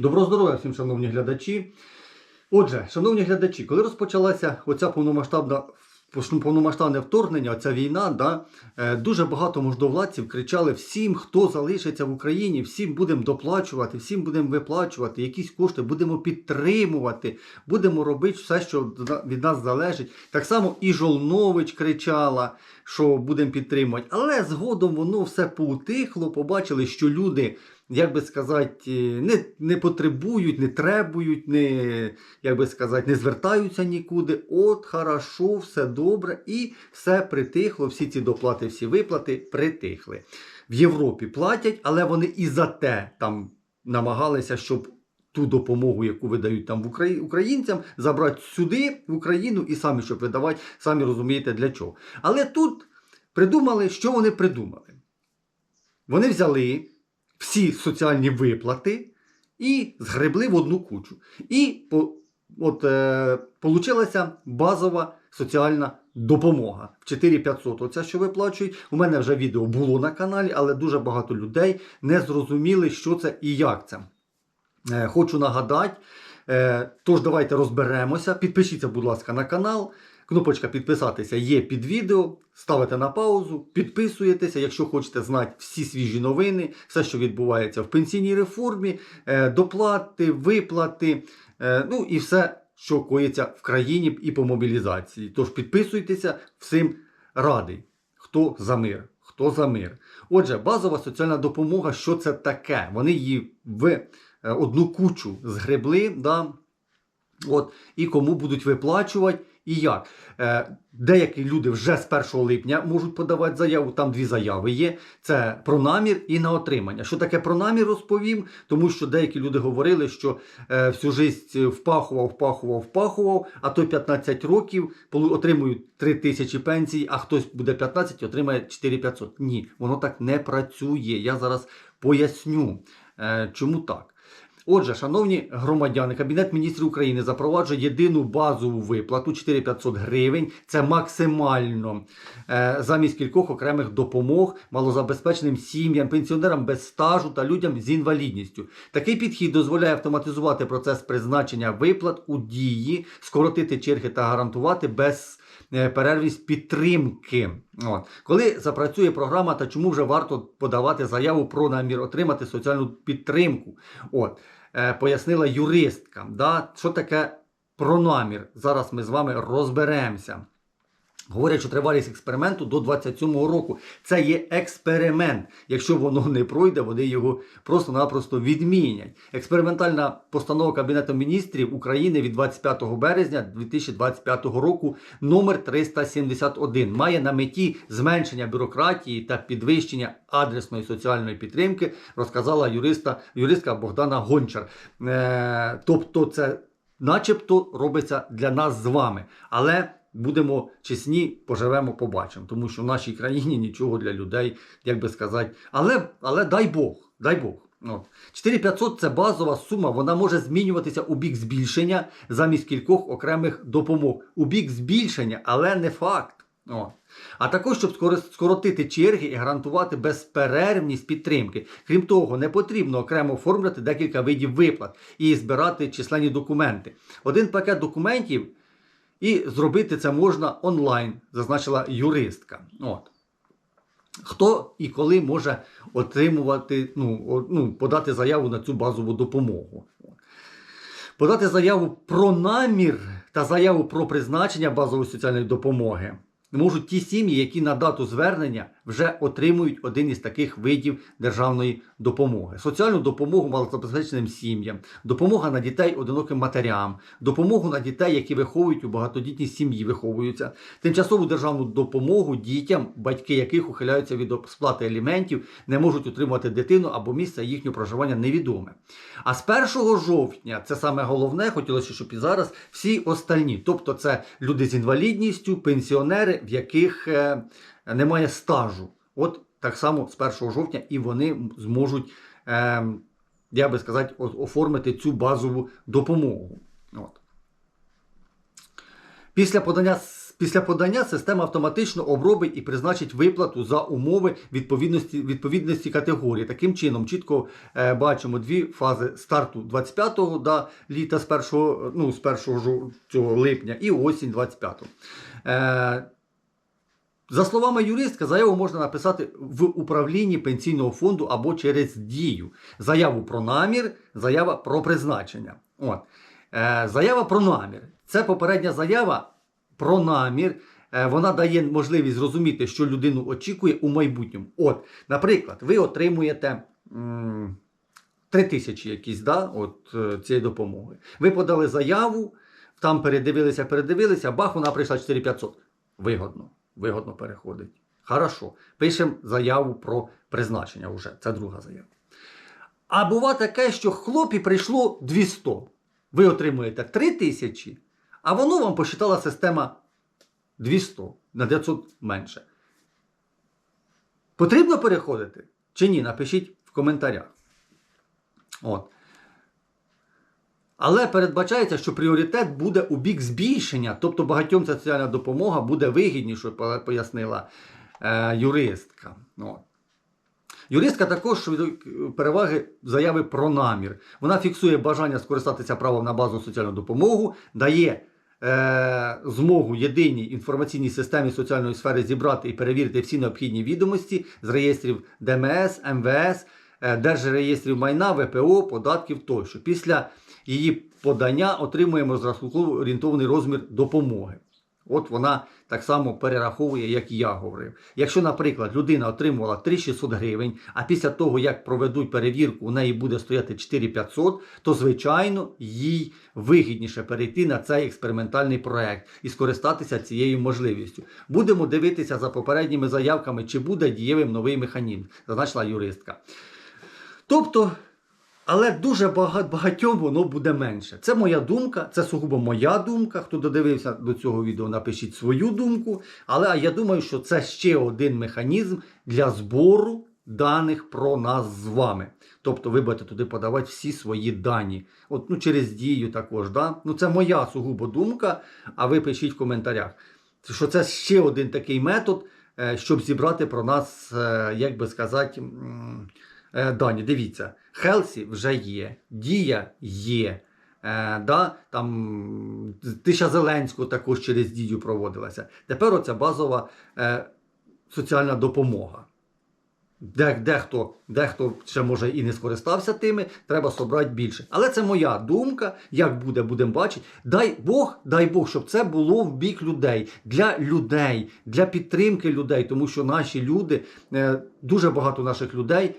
Доброго здоров'я всім, шановні глядачі. Отже, шановні глядачі, коли розпочалася оця повномасштабна повномасштабне вторгнення, оця війна, да, е, дуже багато можновладців кричали всім, хто залишиться в Україні, всім будемо доплачувати, всім будемо виплачувати, якісь кошти будемо підтримувати, будемо робити все, що від нас залежить. Так само і Жолнович кричала, що будемо підтримувати. Але згодом воно все поутихло, побачили, що люди як би сказати, не не потребують, не требують, не, як би сказати, не звертаються нікуди. От, хорошо, все добре, і все притихло, всі ці доплати, всі виплати притихли. В Європі платять, але вони і за те там намагалися, щоб. Ту допомогу, яку видають там в Украї... українцям, забрати сюди, в Україну, і самі щоб видавати, самі розумієте для чого. Але тут придумали, що вони придумали. Вони взяли всі соціальні виплати і згребли в одну кучу. І от, е, базова соціальна допомога в 4500. Оце, що виплачують. У мене вже відео було на каналі, але дуже багато людей не зрозуміли, що це і як це. Е, хочу нагадати. Е, тож, давайте розберемося. Підпишіться, будь ласка, на канал. Кнопочка підписатися є під відео. Ставите на паузу, підписуєтеся, якщо хочете знати всі свіжі новини, все, що відбувається в пенсійній реформі, е, доплати, виплати, е, ну і все, що коїться в країні і по мобілізації. Тож підписуйтеся, всім радий, хто за мир. Хто за мир? Отже, базова соціальна допомога, що це таке? Вони її в е, одну кучу згребли, да? От, і кому будуть виплачувати. І як? Е, Деякі люди вже з 1 липня можуть подавати заяву, там дві заяви є. Це про намір і на отримання. Що таке про намір, розповім, тому що деякі люди говорили, що е, всю життя впахував, впахував, впахував, а то 15 років отримують 3 тисячі пенсій, а хтось буде 15 отримає 4500. Ні, воно так не працює. Я зараз поясню, е, чому так. Отже, шановні громадяни, Кабінет міністрів України запроваджує єдину базову виплату 4500 гривень. Це максимально е, замість кількох окремих допомог малозабезпеченим сім'ям, пенсіонерам без стажу та людям з інвалідністю. Такий підхід дозволяє автоматизувати процес призначення виплат у дії, скоротити черги та гарантувати без е, перервність підтримки. От. Коли запрацює програма, та чому вже варто подавати заяву про намір отримати соціальну підтримку? От. Е, пояснила юристка. Да? Що таке пронамір? Зараз ми з вами розберемося. Говорять, що тривалість експерименту до 27-го року. Це є експеримент. Якщо воно не пройде, вони його просто-напросто відмінять. Експериментальна постанова Кабінету міністрів України від 25 березня 2025 року номер 371 має на меті зменшення бюрократії та підвищення адресної соціальної підтримки, розказала юриста, юристка Богдана Гончар. Е, Тобто, це начебто робиться для нас з вами. Але будемо чесні, поживемо, побачимо. Тому що в нашій країні нічого для людей, як би сказати, але але дай Бог, дай Бог. От. 4500 це базова сума, вона може змінюватися у бік збільшення замість кількох окремих допомог. У бік збільшення, але не факт. От. А також, щоб скоротити черги і гарантувати безперервність підтримки. Крім того, не потрібно окремо оформляти декілька видів виплат і збирати численні документи. Один пакет документів і зробити це можна онлайн, зазначила юристка. От. Хто і коли може отримувати, ну, ну, подати заяву на цю базову допомогу? Подати заяву про намір та заяву про призначення базової соціальної допомоги можуть ті сім'ї, які на дату звернення вже отримують один із таких видів державної допомоги: соціальну допомогу малозабезпеченим сім'ям, допомога на дітей одиноким матерям, допомогу на дітей, які виховують у багатодітній сім'ї, виховуються, тимчасову державну допомогу дітям, батьки яких ухиляються від сплати аліментів, не можуть утримувати дитину або місце їхнього проживання невідоме. А з 1 жовтня це саме головне, хотілося, щоб і зараз всі остальні, тобто це люди з інвалідністю, пенсіонери, в яких е, немає стажу. От так само з 1 жовтня і вони зможуть, е, я би сказати, оформити цю базову допомогу. От. Після подання Після подання система автоматично обробить і призначить виплату за умови відповідності, відповідності категорії. Таким чином, чітко е, бачимо дві фази старту 25-го да, літа з 1, ну, з 1 жу- цього липня і осінь 25-го. Е, за словами юристка, заяву можна написати в управлінні пенсійного фонду або через дію. Заяву про намір, заява про призначення. От. Е, заява про намір. Це попередня заява про намір. Е, вона дає можливість зрозуміти, що людину очікує у майбутньому. От, наприклад, ви отримуєте. м, 3 тисячі якісь да, от, е, цієї допомоги. Ви подали заяву, там передивилися, передивилися, бах, вона прийшла 4500. Вигодно, вигодно переходить. Хорошо. Пишемо заяву про призначення вже. Це друга заява. А бува таке, що хлопі прийшло 200. Ви отримуєте 3 тисячі, а воно вам посчитала система 200 на 900 менше. Потрібно переходити чи ні? Напишіть в коментарях. От. Але передбачається, що пріоритет буде у бік збільшення, тобто багатьом ця соціальна допомога буде вигіднішою, пояснила е, юристка. От. Юристка також переваги заяви про намір. Вона фіксує бажання скористатися правом на базову соціальну допомогу, дає е, змогу єдиній інформаційній системі соціальної сфери зібрати і перевірити всі необхідні відомості з реєстрів ДМС, МВС, е, Держреєстрів майна, ВПО, податків тощо. Після її подання отримуємо розрахунково орієнтований розмір допомоги. От вона так само перераховує, як і я говорив. Якщо, наприклад, людина отримувала 3600 гривень, а після того, як проведуть перевірку, у неї буде стояти 4500, то, звичайно, їй вигідніше перейти на цей експериментальний проект і скористатися цією можливістю. Будемо дивитися за попередніми заявками, чи буде дієвим новий механізм, зазначила юристка. Тобто, але дуже багать, багатьом воно буде менше. Це моя думка, це сугубо моя думка. Хто додивився до цього відео, напишіть свою думку. Але я думаю, що це ще один механізм для збору даних про нас з вами. Тобто ви будете туди подавати всі свої дані. От, ну, через дію також. Да? Ну, це моя сугубо думка, а ви пишіть в коментарях. Що це ще один такий метод, е, щоб зібрати про нас, е, як би сказати, дані. Дивіться, Хелсі вже є, Дія є. Е, да, там Тиша Зеленського також через дію проводилася. Тепер оця базова е, соціальна допомога. Де, дехто, ще може і не скористався тими, треба собрати більше. Але це моя думка. Як буде, будемо бачити. Дай Бог, дай Бог, щоб це було в бік людей, для людей, для підтримки людей, тому що наші люди, е, дуже багато наших людей, е,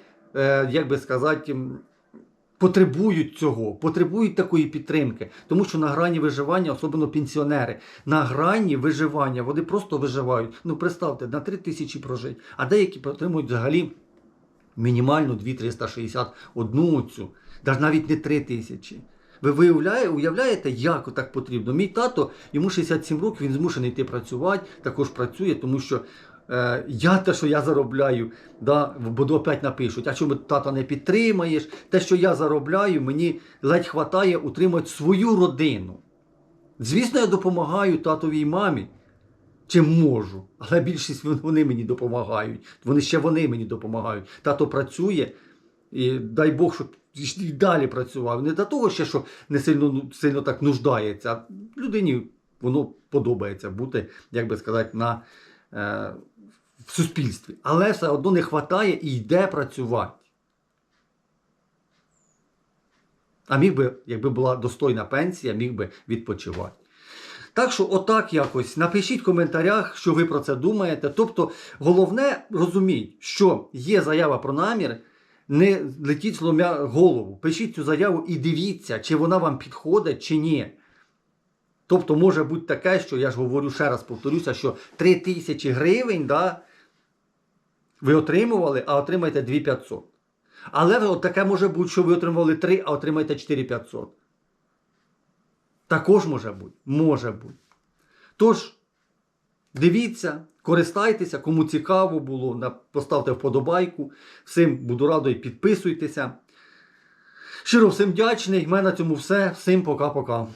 як би сказати, потребують цього, потребують такої підтримки, тому що на грані виживання, особливо пенсіонери, на грані виживання вони просто виживають. Ну, представте, на 3 тисячі прожить, а деякі отримують взагалі мінімальну 2-361 цю, навіть не 3 тисячі. Ви виявляє, уявляєте, як так потрібно? Мій тато, йому 67 років, він змушений йти працювати, також працює, тому що е, я те, що я заробляю, да, бо опять напишуть, а чому тата не підтримаєш? Те, що я заробляю, мені ледь хватає утримати свою родину. Звісно, я допомагаю татовій мамі, чим можу, але більшість вони мені допомагають. Вони ще вони мені допомагають. Тато працює, і дай Бог, щоб і далі працював. Не для того ще, що не сильно, ну, сильно так нуждається, а людині воно подобається бути, як би сказати, на, е, в суспільстві. Але все одно не вистачає і йде працювати. А міг би, якби була достойна пенсія, міг би відпочивати. Так що, отак якось напишіть в коментарях, що ви про це думаєте. Тобто, головне розуміть, що є заява про намір, не летіть сломя голову. Пишіть цю заяву і дивіться, чи вона вам підходить, чи ні. Тобто, може бути таке, що я ж говорю ще раз повторюся, що 3 тисячі гривень да, ви отримували, а отримаєте 2500. Але таке може бути, що ви отримували 3, а отримаєте 4500. Також може бути. Може бути. Тож, дивіться, користайтеся, кому цікаво було, поставте вподобайку. Всім буду радий, підписуйтеся. Щиро всім вдячний. В мене на цьому все. Всім пока-пока.